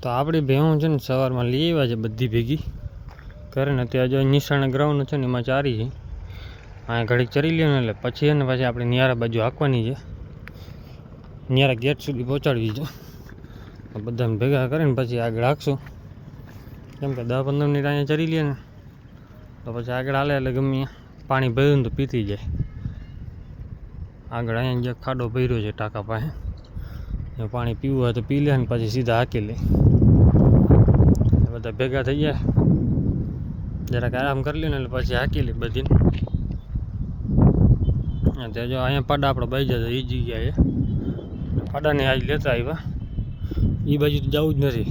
તો આપણી ભેહું છે ને સવારમાં લઈ આવ્યા છે બધી ભેગી. ઘરે ને ત્યાં જો નિશાળના ગ્રાઉન્ડ છે ને એમાં ચારી છે. અહીંયા ઘડીક ચરી લઈએ એટલે પછી એને પછી આપણે નિયારા બાજુ હાંકવાની છે. નિયારા ગેટ સુધી પહોંચાડવી છે. બધાને ભેગા કરીને પછી આગળ હાંકશું. કેમ કે દસ પંદર મિનિટ અહીંયા ચરી લે ને, તો પછી આગળ હાલે એટલે ગમે પાણી ભર્યું તો પીતી જાય. આગળ અહીંયા જે ખાડો ભર્યો છે ટાંકા પાસે. પાણી પીવું હોય તો પી લે ને પછી સીધા હાંકી લે. બધા ભેગા થઈ જાય જરાક આરામ કરી લે ને એટલે પછી હાંકી લે બધીને. અને તે જો અહીંયા પાડા આપણે બાઈ જતા એ. જગ્યાએ પાડાને આજ લેતા આવ્યા. એ બાજુ તો જવું જ નથી.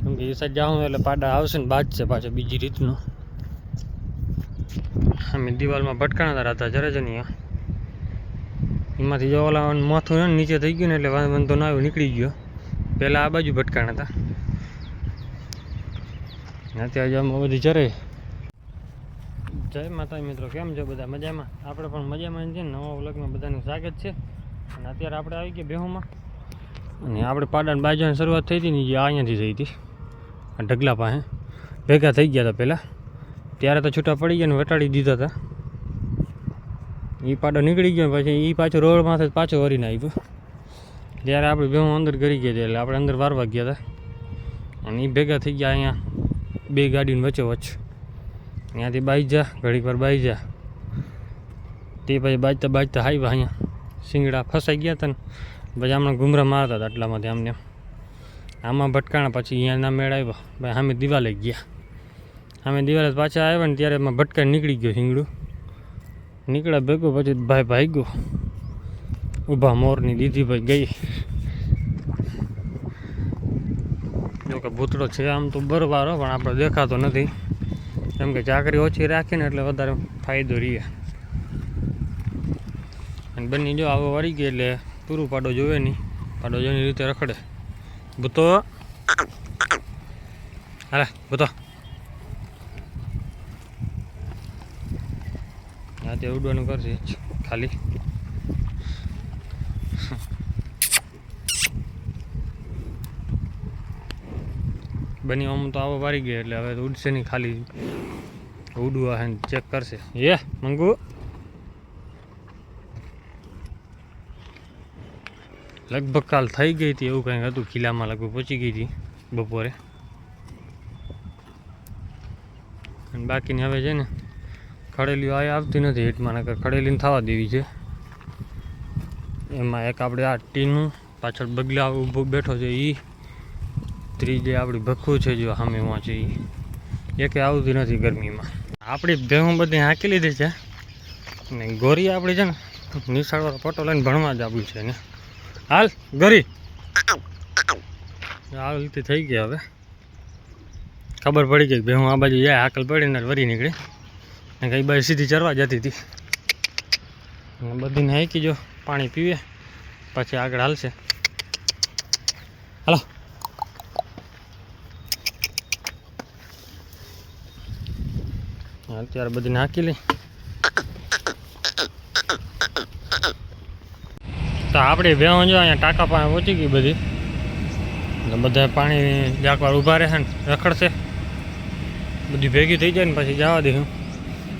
કેમ કે એ સાઈડ જાઉં એટલે પાડા આવશે ને બાદ છે પાછો બીજી રીતનું. અમે દિવાલમાં ભટકાણા હતા જરા જ નહીં એમાંથી જો ઓલા માથું નીચે થઈ ગયું ને એટલે વાંધો ના આવ્યો, નીકળી ગયો. પહેલાં આ બાજુ ભટકાણા હતા. અત્યારે જો અમે બધી ચરે. જય માતા મિત્રો, કેમ છો બધા? મજામાં? આપણે પણ મજામાં છે નવા વ્લોગમાં બધાનું સ્વાગત છે. અને અત્યારે આપણે આવી ગયા બેહુમાં. અને આપણે પાડાની બાજુની શરૂઆત થઈ હતી ને જે અહીંયાથી થઈ હતી. આ ઢગલા પાસે. ભેગા થઈ ગયા હતા પહેલાં. ત્યારે તો છૂટા પડી ગયા ને વટાડી દીધા હતા. એ પાડો નીકળી ગયો પછી એ પાછો રોડ માથે પાછો વરીને આવ્યો ત્યારે આપણે બેહું અંદર કરી ગયા એટલે આપણે અંદર વારવા ગયા હતા. અને એ ભેગા થઈ ગયા અહીંયા. બે ગાડીની વચ્ચે ત્યાંથી બાઈ જા, ઘડીક વાર બાઈ જા. તે પછી બાજતા બાજતા હાઈવા અહીંયા. શિંગડા ફસાઈ ગયા હતા ને. પછી હમણાં ગુમરા મારતા હતા આટલામાંથી આમને. આમાં ભટકાણા પછી અહીંયા ના મેળ આવ્યો. ભાઈ સામે દિવાલે ગયા. સામે દિવાલે પાછા આવ્યા ને ત્યારે એમાં ભટકાઈ નીકળી ગયો શિંગડું. નીકળ્યા ભેગો પછી ભાઈ ભાઈ ગયો. ઊભા મોરની દીધી ભાઈ ગઈ. જો ભૂતળો છે, આમ તો બરવારો પણ આપણે દેખાતો નથી. કેમ કે ચાકરી ઓછી રાખીને એટલે વધારે ફાયદો રહીએ અને બંને જો આવો વળી ગઈ એટલે પૂરું પાડો જોવે નહીં. પાડો જોઈને રીતે રખડે. ભૂતો. હા ભૂતો. હા ઉડવાનું કરશે. ખાલી. બની આમ તો આવો વારી ગયો એટલે હવે ઉડશે નહીં ખાલી. ઉડવા હે ચેક કરશે. એ મંગુ? લગભગ કાલ થઈ ગઈ હતી, એવું કંઈક હતું કિલ્લામાં લગભગ પહોંચી ગઈ હતી બપોરે. અને બાકીની હવે છે ને, ખડેલીઓ આ આવતી નથી હેટમાં નકર ખડેલીને થવા દેવી છે. એમાં એક આપણે આ ટીનું પાછળ બગલા ઊભો બેઠો છે એ ત્રીજે આપણી ભખું છે જો સામે વાંચી એ એકે આવતી નથી ગરમીમાં. આપણી ભેહું બધી હાંકી લીધી છે. ને ગોરી આપણી છે ને, નિશાળવાળો પટો લઈને ભણવા જ આવ્યું છે ને. હાલ, ગરી. આ રીતે થઈ ગયા હવે. ખબર પડી ગઈ કે ભેહું આ બાજુ જાય, હાકલ પડીને વરી નીકળી. ને કઈ બાજુ સીધી ચરવા જતી હતી. બધીને હાંકી જો, પાણી પીવે. પછી આગળ હાલશે. હાલો. અત્યારે બધી નાખી લઈ. તો આપણે ભેહો જો અહીંયા ટાંકા પાસે પહોંચી ગઈ બધી. એટલે બધા પાણી જાકવાર ઊભા રહેશે ને, રખડશે. બધી ભેગી થઈ જાય ને પછી જવા દઈશું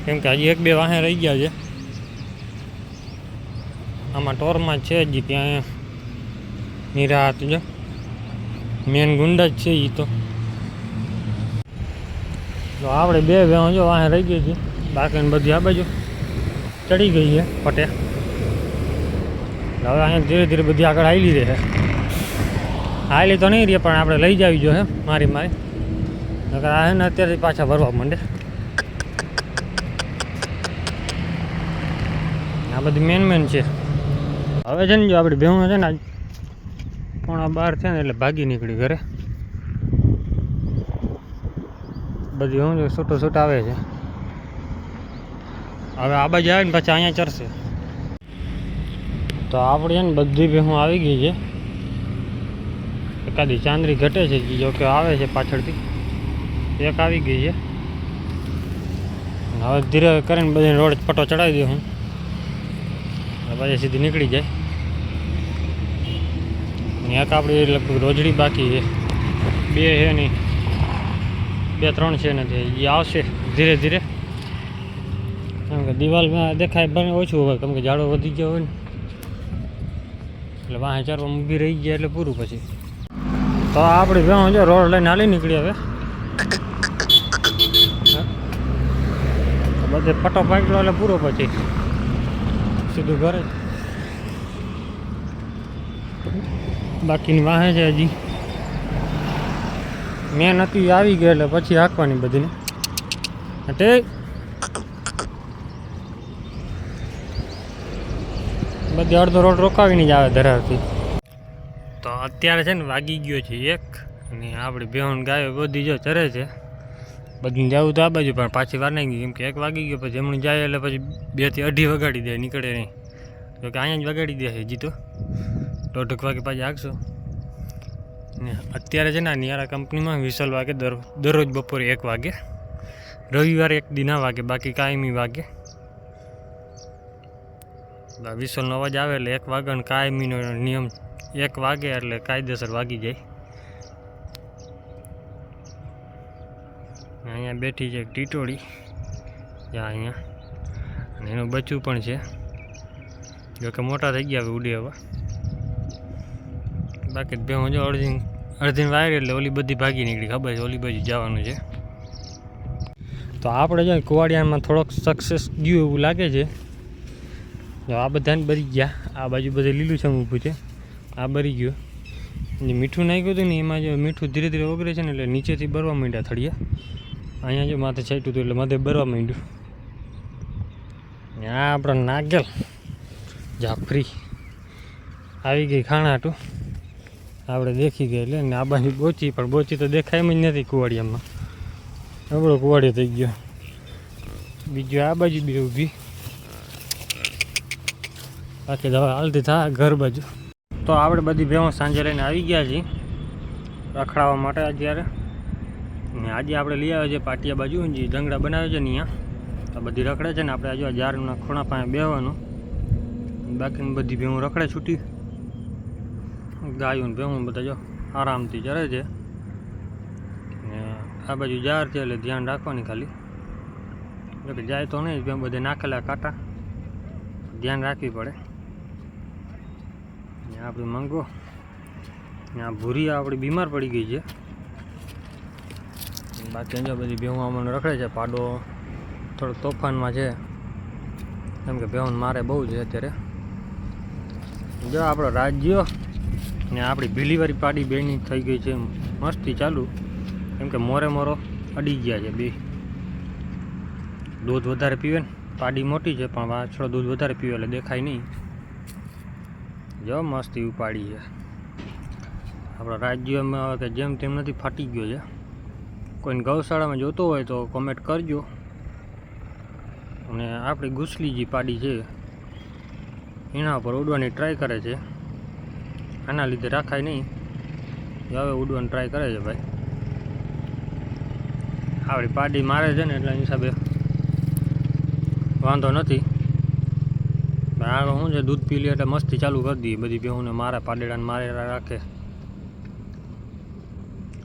કેમ કે હજી એક બે વાહે રહી ગયા છે. આમાં ટોરમાં છે હજી ત્યાં નિરાત જો. મેન ગુંડા જ છે એ તો. તો આપણે બે ભેહો જો આ રહી ગઈ છે બાકીને બધી આ બાજુ ચડી ગઈ છે પટે. હવે અહીંયા ધીરે ધીરે બધી આગળ હાલી રહે. હાલી તો નહીં રહે, પણ આપણે લઈ જાવી જોઈએ મારી મારી. નકર આ છે ને અત્યારે પાછા ભરવા માંડે. આ બધી મેન મેન છે. હવે છે ને જો આપણી ભેહું છે ને આજ પોણા બાર છે ને એટલે ભાગી નીકળી ઘરે. બધી હું છૂટો છૂટ આવે છે. હવે આ બાજુ આવે ને પછી અહીંયા ચડશે. તો આપણે ને બધી ભેહું આવી ગઈ છે. એકાદી ચાંદરી ઘટે છે જો કે આવે છે પાછળથી. એક આવી ગઈ છે. હવે ધીરે કરીને બધી રોડ પટ્ટો ચડાવી દઉં હું. પછી સીધી નીકળી જાય. એક આપણી લગભગ રોજડી બાકી છે. બે છે નહીં. બે ત્રણ છે નથી એ આવશે ધીરે ધીરે કેમ કે દિવાલમાં દેખાય બને ઓછું હોય, કેમ કે ઝાડો વધી ગયો હોય ને. એટલે વાહે ચારવા ઊભી રહી ગયા એટલે પૂરું પછી. તો આપણે ભેણ જો રોડ લઈને હાલી નીકળી હવે. બધે પટો પાકડો એટલે પૂરો પછી. સીધું ઘરે. બાકીની વાહે છે હજી. મેં હતી આવી ગયો એટલે પછી હાંકવાની બધીને. તે બધી અડધો રોડ રોકાવીને જ આવે ધરાવતી તો અત્યારે છે ને વાગી ગયો છે એક અને આપણી બેહન ગાયો બધી જો ચરે છે. બધું જવું તો આ બાજુ, પણ પાછી વાર નહીં ગઈ કેમ કે એક વાગી ગયો, પછી જમણી જાય એટલે પછી બેથી અઢી વગાડી દે, નીકળે નહીં. તો કે અહીંયા જ વગાડી દે હજી તો. દોઢક વાગે પાછી આગશો ને અત્યારે છે ને નિયારા કંપનીમાં વિસલ વાગે દર, દરરોજ બપોરે એક વાગે, રવિવારે એક દિના વાગે, બાકી કાયમી વાગે. વિસલનો અવાજ આવે એટલે એક વાગે અને કાયમીનો નિયમ એક વાગે એટલે કાયદેસર વાગી જાય. અહીંયા બેઠી છે એક ટીટોળી જ્યાં અહીંયા. અને એનું બચ્ચું પણ છે. જોકે મોટા થઈ ગયા હવે ઉડે હવે. બાકી બે હું જો અડધી અડધી વાયર એટલે ઓલી બધી ભાગી નીકળી, ખબર છે? ઓલી બાજુ જવાનું છે. તો આપણે જો કુવાડિયામાં થોડોક સક્સેસ ગયું એવું લાગે છે. જો આ બધાને બરી ગયા. આ બાજુ બધે લીલું છે ઊભું છે. આ બરી ગયું. જે મીઠું નાખ્યું હતું ને, એમાં જો મીઠું ધીરે ધીરે ઓગળે છે ને, એટલે નીચેથી બરવા માંડ્યા થળિયા. અહીંયા જો માથે છાંટ્યું હતું એટલે માથે બરવા માંડ્યું. આ આપણો નાગેલ. જાફરી આવી ગઈ ખાણાટું આપણે દેખી ગયા એટલે ને આ બાજુ બોચી પણ બોચી તો દેખાય જ નથી કુવાડિયામાં. આપણો કુવાડિયો થઈ ગયો. બીજું આ બાજુ બી ઊભી બાકી દવા હાલતી થા ઘર બાજુ. તો આપણે બધી ભેવો સાંજે લઈને આવી ગયા છીએ રખડાવવા માટે અત્યારે. ને આજે આપણે લઈ આવ્યા છે પાટિયા બાજુ, જે જંગડા બનાવે છે ને અહીંયા આ બધી રખડે છે ને આપણે આજે ઝાડના ખૂણા પાસે બેહવાનું. બાકીની બધી ભેવું રખડે છૂટી. ગાયું ભેવું બધા જો આરામથી ચરે છે. ને આ બાજુ જાર છે એટલે ધ્યાન રાખવાની ખાલી. એટલે જાય તો નહીં ભેં બધે નાખેલા કાંટા. ધ્યાન રાખવી પડે. ને આપણી મંગો. ને આ ભૂરી આપણી બીમાર પડી ગઈ છે. બાકી જો બધી ભેહું આમાં રખડે છે, પાડો થોડો તોફાનમાં છે. કેમ કે ભેહું મારે બહુ છે અત્યારે. જો આપણો રાજ્યો ને આપણી ભીલીવાળી પાડી બેની થઈ ગઈ છે મસ્તી ચાલુ. કેમ કે મોરે મોરો અડી ગયા છે બે. દૂધ વધારે પીવે ને, પાડી મોટી છે, પણ વાછડો દૂધ વધારે પીવે એટલે દેખાય નહીં. જો મસ્તી ઉપાડી છે. આપણા રાજ્યમાં હવે કે જેમ તેમ નથી ફાટી ગયો છે. કોઈને ગૌશાળામાં જોતો હોય તો કોમેન્ટ કરજો. અને આપણી ગુસલી જે પાડી છે, એના ઉપર ઉડવાની ટ્રાય કરે છે. આના લીધે રાખાય નહીં. હવે ઉડવાનું ટ્રાય કરે છે ભાઈ. આપણી પાડી મારે છે ને એટલે હિસાબે. વાંધો નથી. આ શું છે, દૂધ પી લે એટલે મસ્તી ચાલુ કરી દઈએ બધી ભેહુંને મારા પાડેડાને મારે રાખે.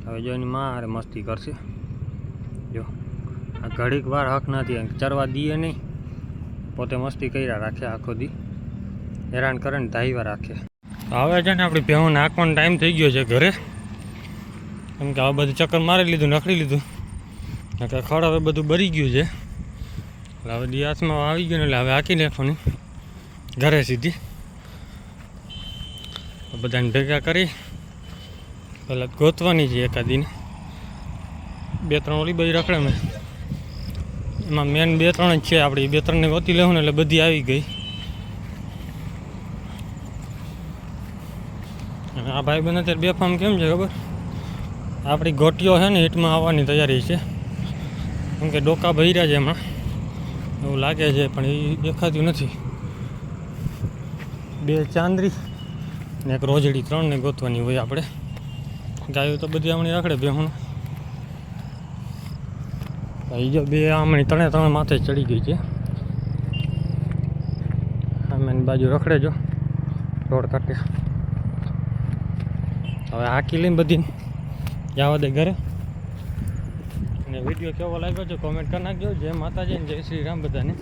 હવે જો એની મારે મસ્તી કરશે. જો. આ ઘડીક વાર હક નથી ચરવા દઈએ નહીં. પોતે મસ્તી કર્યા રાખે આખો દી. હેરાન કરે ને ધાઈવા રાખે. હવે છે ને આપણી ભેહું નાખવાનો ટાઈમ થઈ ગયો છે ઘરે. કેમ કે હવે બધું ચક્કર મારી લીધું નખડી લીધું. કે ખડ હવે બધું બરી ગયું છે. એટલે હવે દિયાસમાં આવી ગયું એટલે હવે હાકી નાખવાની. ઘરે સીધી. બધાને ભેગા કરી. પહેલાં ગોતવાની છે એકાદીને. બે ત્રણ ઓલી બધી રખડે મેં. એમાં મેન બે ત્રણ જ છે આપણી બે ત્રણને ગોતી લેવું ને એટલે બધી આવી ગઈ. આ ભાઈ બને અત્યારે બે ફાર્મ કેમ છે ખબર? આપણી ગોટીઓ છે ને હીટમાં આવવાની તૈયારી છે. કેમ કે ડોકા ભર્યા છે એમાં. એવું લાગે છે, પણ એ દેખાતું નથી. બે ચાંદરી ને એક રોજડી ત્રણને ગોતવાની હોય આપણે. ગાયો તો બધી આમણી રખડે બે હું એ જો બે આમણી ત્રણે ત્રણ માથે ચડી ગઈ છે. આમ બાજુ રખડે જો. રોડ કાંઠે. હવે હાકી લઈને બધી જવા દે ઘરે. અને વીડિયો કેવો લાગ્યો છે કોમેન્ટ કરી નાખજો. જય માતાજી જય શ્રી રામ બધાને.